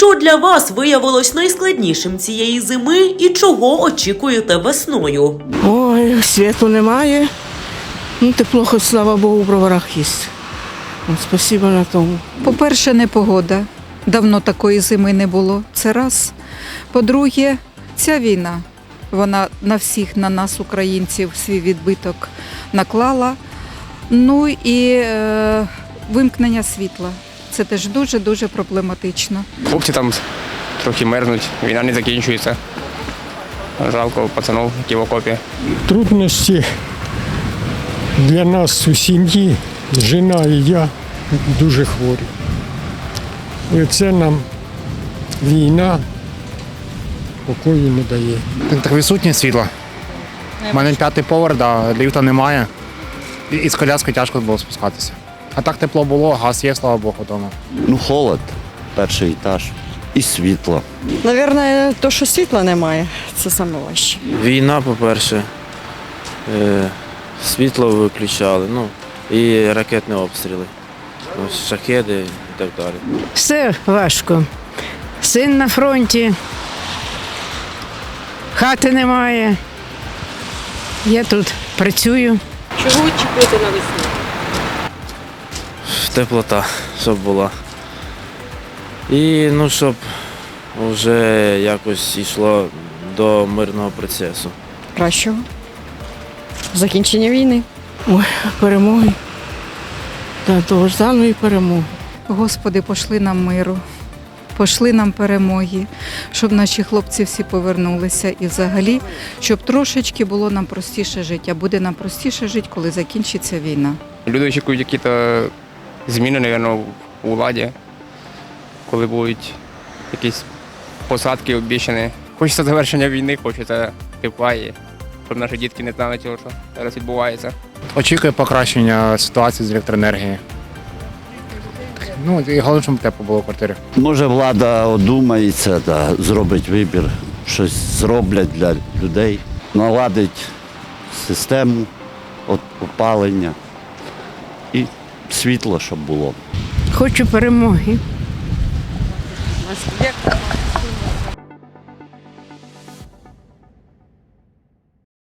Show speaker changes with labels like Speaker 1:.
Speaker 1: Що для вас виявилось найскладнішим цієї зими і чого очікуєте весною?
Speaker 2: Ой, світу немає. Ну, тепло, хоч слава Богу, в броварах є. Ну, Спасибо на тому.
Speaker 3: По-перше, непогода. Давно такої зими не було. Це раз. По-друге, ця війна. Вона на всіх, на нас, українців, свій відбиток наклала. Ну і е, вимкнення світла. Це теж дуже-дуже проблематично.
Speaker 4: Хлопці там трохи мерзнуть, війна не закінчується. Жалко пацанов, які в окопі.
Speaker 5: Трудності для нас у сім'ї, жена і я дуже хворі. І це нам війна покою не дає.
Speaker 6: Так відсутність світла. У мене п'ятий поверх, да, ліфта немає. І, і з коляски тяжко було спускатися. А так тепло було, газ є, слава Богу, вдома.
Speaker 7: Ну, холод, перший етаж і світло.
Speaker 8: Навірно, то, що світла немає, це саме важче.
Speaker 9: Війна, по-перше, е, світло виключали, ну і ракетні обстріли, шахеди і так далі.
Speaker 10: Все важко. Син на фронті, хати немає. Я тут працюю.
Speaker 11: Чого очікуєте на весну?
Speaker 9: Теплота, щоб була. І ну, щоб вже якось йшло до мирного процесу.
Speaker 8: Кращого. Закінчення війни.
Speaker 2: Ой, перемоги. Та довжданої перемоги.
Speaker 3: Господи, пошли нам миру, пошли нам перемоги, щоб наші хлопці всі повернулися і взагалі, щоб трошечки було нам простіше жити. А буде нам простіше жити, коли закінчиться війна.
Speaker 4: Люди очікують якісь зміни, мабуть, у владі, коли будуть якісь посадки обіцяні. Хочеться завершення війни, хочеться тепла і щоб наші дітки не знали цього, що зараз відбувається.
Speaker 6: Очікую покращення ситуації з електроенергією. Ну, і головне, щоб тепло було в квартирі.
Speaker 7: Може, влада одумається, да, зробить вибір, щось зроблять для людей, наладить систему опалення і світло, щоб було.
Speaker 10: Хочу перемоги.